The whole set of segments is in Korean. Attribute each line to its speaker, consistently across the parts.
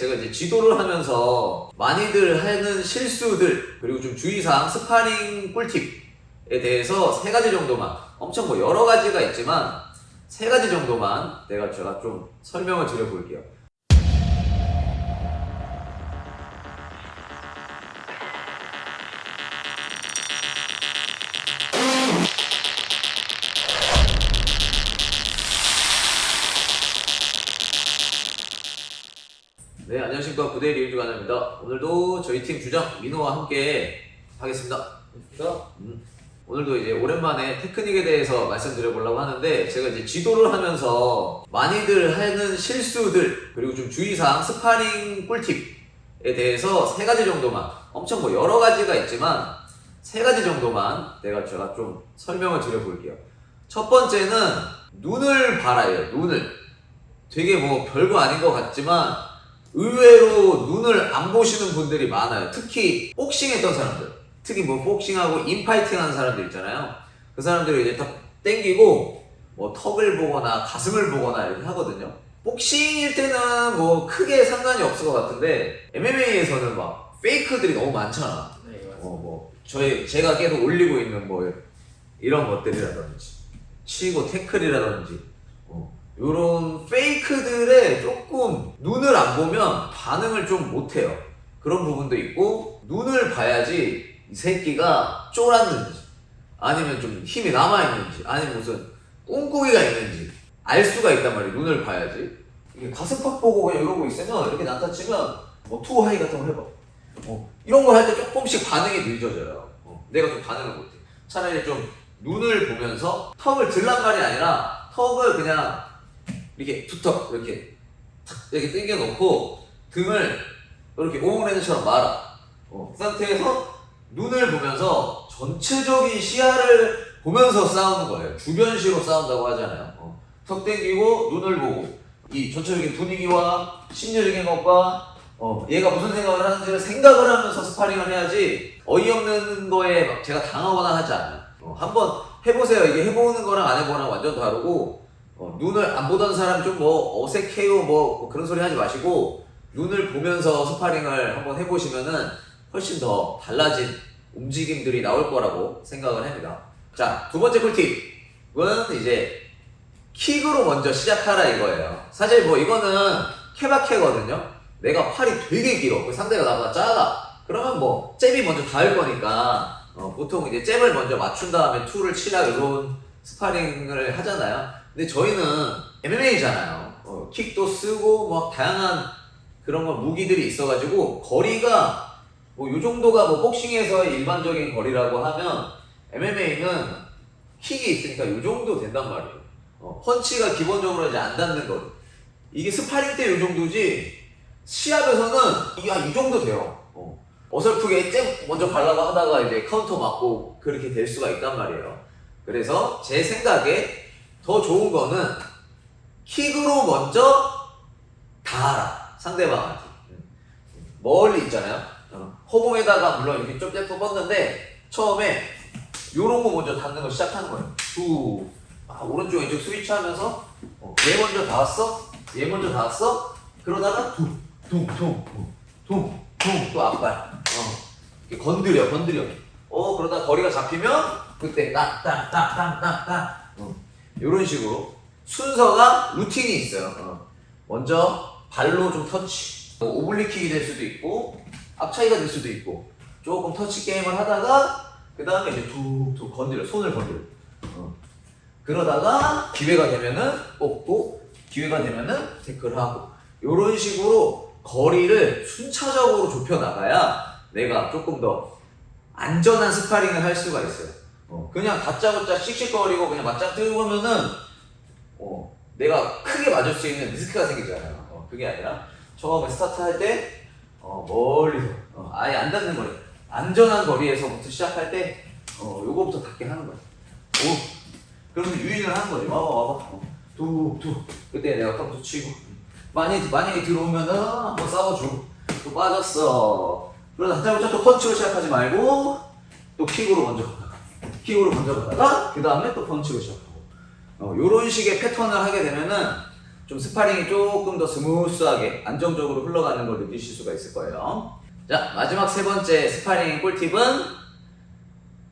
Speaker 1: 제가 이제 지도를 하면서 많이들 하는 실수들 그리고 좀 주의사항 스파링 꿀팁에 대해서 세 가지 정도만 엄청 뭐 여러 가지가 있지만 세 가지 정도만 내가 제가 좀 설명을 드려볼게요. 부대 리뷰 관입니다 오늘도 저희 팀 주장 민호와 함께 하겠습니다. 음, 오늘도 이제 오랜만에 테크닉에 대해서 말씀드려보려고 하는데 제가 이제 지도를 하면서 많이들 하는 실수들 그리고 좀 주의사항 스파링 꿀팁에 대해서 세 가지 정도만 엄청 뭐 여러 가지가 있지만 세 가지 정도만 내가 제가 좀 설명을 드려볼게요. 첫 번째는 눈을 봐라요. 눈을 되게 뭐 별거 아닌 것 같지만 의외로 눈을 안 보시는 분들이 많아요. 특히 복싱 했던 사람들. 특히 뭐 복싱하고 인파이팅 하는 사람들 있잖아요. 그 사람들이 이제 딱 땡기고 뭐 턱을 보거나 가슴을 보거나 이렇게 하거든요. 복싱일 때는 뭐 크게 상관이 없을 것 같은데 MMA에서는 막 페이크들이 너무 많잖아.
Speaker 2: 네, 맞습니다.
Speaker 1: 어, 뭐 저희 제가 계속 올리고 있는 뭐 이런 것들이라든지 치고 태클이라든지 어, 이런 페이크들에 조금 눈을 안 보면 반응을 좀 못해요. 그런 부분도 있고 눈을 봐야지 이 새끼가 쫄았는지 아니면 좀 힘이 남아 있는지 아니면 무슨 꿍꿍이가 있는지 알 수가 있단 말이에요. 눈을 봐야지. 이게 가슴팍 보고 그냥 이러고 있으면 이렇게 난타치면 뭐 투어 하이 같은 거 해봐. 어, 이런 거 할 때 조금씩 반응이 늦어져요. 어, 내가 좀 반응을 못해. 차라리 좀 눈을 보면서 턱을 들란 말이 아니라 턱을 그냥 이렇게 두턱 이렇게 탁 이렇게 당겨 놓고 등을 이렇게 오므레드처럼 말아. 어, 그 상태에서 눈을 보면서 전체적인 시야를 보면서 싸우는 거예요. 주변시로 싸운다고 하잖아요. 어, 턱 당기고 눈을 보고 이 전체적인 분위기와 심리적인 것과 어, 얘가 무슨 생각을 하는지를 생각을 하면서 스파링을 해야지 어이없는 거에 막 제가 당하거나 하지 않아요. 어, 한번 해보세요. 이게 해보는 거랑 안 해보는 완전 다르고 어, 눈을 안 보던 사람 좀 뭐 어색해요 뭐 그런 소리 하지 마시고 눈을 보면서 스파링을 한번 해보시면은 훨씬 더 달라진 움직임들이 나올 거라고 생각을 합니다. 자, 두 번째 꿀팁은 이제 킥으로 먼저 시작하라 이거예요. 사실 뭐 이거는 케바케거든요. 내가 팔이 되게 길어. 그 상대가 나보다 작아. 그러면 뭐 잽이 먼저 닿을 거니까 어, 보통 이제 잽을 먼저 맞춘 다음에 투를 치라 이런 스파링을 하잖아요. 근데 저희는 MMA잖아요. 어, 킥도 쓰고 뭐 다양한 그런 거 무기들이 있어가지고 거리가 뭐요 정도가 뭐 복싱에서의 일반적인 거리라고 하면 MMA는 킥이 있으니까 요 정도 된단 말이에요. 어, 펀치가 기본적으로 이제 안 닿는 거리. 이게 스파링 때요 정도지 시합에서는 이게 한이 정도 돼요. 어. 어설프게 잽 먼저 가려고 하다가 이제 카운터 맞고 그렇게 될 수가 있단 말이에요. 그래서 제 생각에 더 좋은 거는 킥으로 먼저 닿아라 상대방한테 멀리 있잖아요. 어, 허공에다가 물론 이렇게 좀 잽도 뻗는데 처음에 요런 거 먼저 닿는 거 시작하는 거예요. 두 아, 오른쪽 왼쪽 스위치 하면서 어, 얘 먼저 닿았어? 얘 먼저 닿았어? 그러다가 둥둥둥둥둥또 앞발 어, 건드려 건드려 어 그러다 거리가 잡히면 그때 어, 이런 식으로 순서가 루틴이 있어요 어. 먼저 발로 좀 터치 뭐 오블리킥이 될 수도 있고 앞차이가 될 수도 있고 조금 터치 게임을 하다가 그 다음에 이제 툭툭 건드려 손을 건드려 어. 그러다가 기회가 되면은 뽑고 기회가 되면은 태클하고 이런 식으로 거리를 순차적으로 좁혀 나가야 내가 조금 더 안전한 스파링을 할 수가 있어요. 어, 그냥 다짜고짜 씩씩거리고 그냥 맞짱 뜨고 하면은 어, 내가 크게 맞을 수 있는 리스크가 생기잖아요. 어, 그게 아니라 처음에 스타트 할 때 어, 멀리서 어, 아예 안 닿는 거리 안전한 거리에서부터 시작할 때 어, 요거부터 닿게 하는 거야. 오, 그러면 유인을 하는 거지. 와봐 와봐. 어, 툭툭 그때 내가 깜짝 치고 만약에 들어오면은 한번 싸워주고 또 빠졌어. 그러다 다짜고짜 또 펀치로 시작하지 말고 또 킥으로 먼저 킥으로 가다가 그 다음에 또 펀치로 시작하고 어, 요런 식의 패턴을 하게 되면은 좀 스파링이 조금 더 스무스하게 안정적으로 흘러가는 걸 느끼실 수가 있을 거예요. 자 마지막 세 번째 스파링 꿀팁은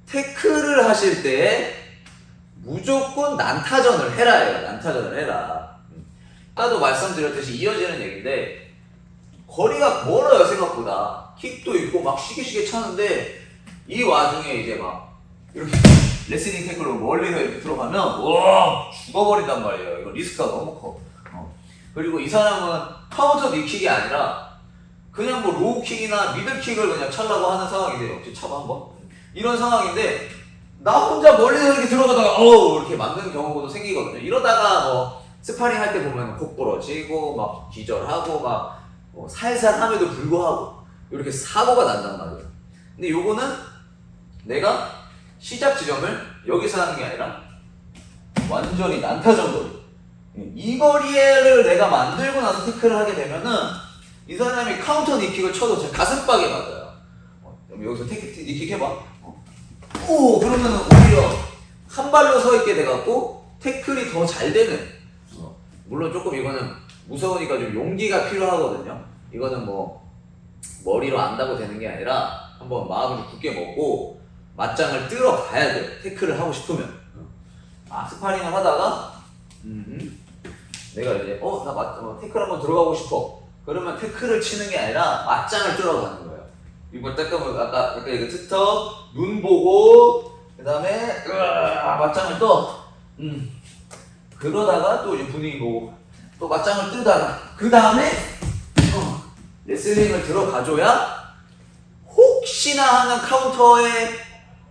Speaker 1: 태클을 하실 때 무조건 난타전을 해라 예요. 난타전을 해라. 음. 아까도 말씀드렸듯이 이어지는 얘기인데 거리가 멀어요 생각보다 킥도 있고 막 시기시기 차는데 이 와중에 이제 막 이렇게 레슬링 태클로 멀리서 이렇게 들어가면 와 죽어버린단 말이에요. 이거 리스크가 너무 커. 어. 그리고 이 사람은 카운터 니킥이 아니라 그냥 뭐 로우킥이나 미들킥을 그냥 차려고 하는 상황인데 역시 차봐 한번 이런 상황인데 나 혼자 멀리서 이렇게 들어가다가 어우 이렇게 맞는 경우도 생기거든요. 이러다가 뭐 스파링 할 때 보면 콕 부러지고 막 기절하고 막 뭐 살살 함에도 불구하고 이렇게 사고가 난단 말이에요. 근데 요거는 내가 시작 지점을 여기서 하는 게 아니라 완전히 난타전 거리. 이 거리를 내가 만들고 나서 태클을 하게 되면은 이 사람이 카운터 니킥을 쳐도 제 가슴팍에 맞아요. 어, 그럼 여기서 태클 니킥 해봐. 어. 오 그러면 오히려 한 발로 서 있게 돼갖고 태클이 더 잘 되는. 어, 물론 조금 이거는 무서우니까 좀 용기가 필요하거든요. 이거는 뭐 머리로 안다고 되는 게 아니라 한번 마음을 좀 굳게 먹고 맞짱을 뜨러 가야 돼. 태클을 하고 싶으면. 어. 아 스파링을 하다가 음, 내가 이제 어 나 맞 어, 태클 한번 들어가고 싶어. 그러면 태클을 치는 게 아니라 맞짱을 뜨러 가는 거예요. 이거 잠깐만 아까 아까 이거 트터 눈 보고 그 다음에 으아, 맞짱을 떠. 음. 그러다가 또 이제 분위기 보고 또 맞짱을 뜨다가 그 다음에 어, 레슬링을 들어가줘야 혹시나 하는 카운터에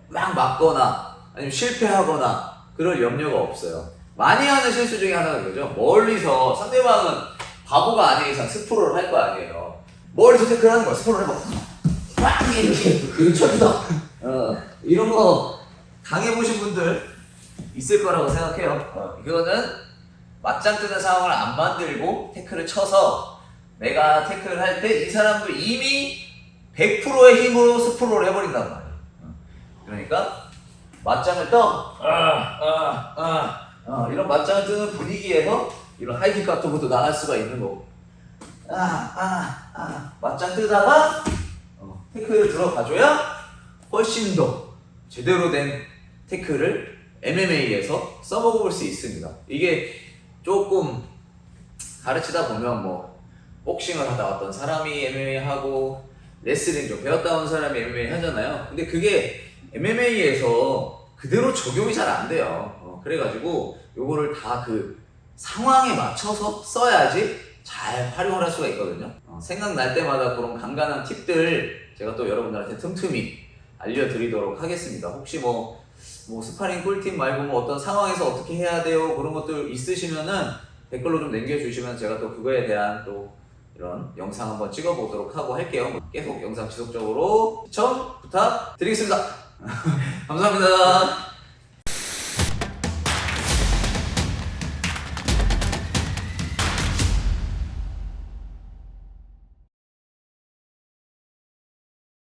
Speaker 1: 막 맞거나 아니면 실패하거나 그럴 염려가 없어요. 많이 하는 실수 중에 하나가 그죠. 멀리서 상대방은 바보가 아닌 이상 스프롤을 할 거 아니에요. 멀리서 태클 하는 거야. 스프롤 해봐. 막 이렇게 이거 쳐주다. 어, 이런 거 당해보신 분들 있을 거라고 생각해요. 어, 그거는 맞짱 뜨는 상황을 안 만들고 태클을 쳐서 내가 태클을 할 때 이 사람도 이미 100%의 힘으로 스프롤을 해버린단 말이에요. 어, 그러니까 맞짱을 떠. 아, 아, 아, 아, 이런 맞짱을 뜨는 분위기에서 이런 하이킥 같은 것도 나갈 수가 있는 거고. 아, 아, 아, 맞짱 뜨다가 어, 태클을 들어가줘야 훨씬 더 제대로 된 태클을 MMA에서 써먹을 수 있습니다. 이게 조금 가르치다 보면 뭐 복싱을 하다 왔던 사람이 MMA 하고 레슬링 좀 배웠다 온 사람이 MMA 하잖아요. 근데 그게 MMA에서 그대로 적용이 잘 안 돼요. 어, 그래가지고 요거를 다 그 상황에 맞춰서 써야지 잘 활용을 할 수가 있거든요. 어, 생각날 때마다 그런 간단한 팁들 제가 또 여러분들한테 틈틈이 알려드리도록 하겠습니다. 혹시 뭐, 뭐 스파링 꿀팁 말고 뭐 어떤 상황에서 어떻게 해야 돼요 그런 것들 있으시면은 댓글로 좀 남겨주시면 제가 또 그거에 대한 또 이런 영상 한번 찍어보도록 하고 할게요. 계속 영상 지속적으로 시청 부탁드리겠습니다. 감사합니다.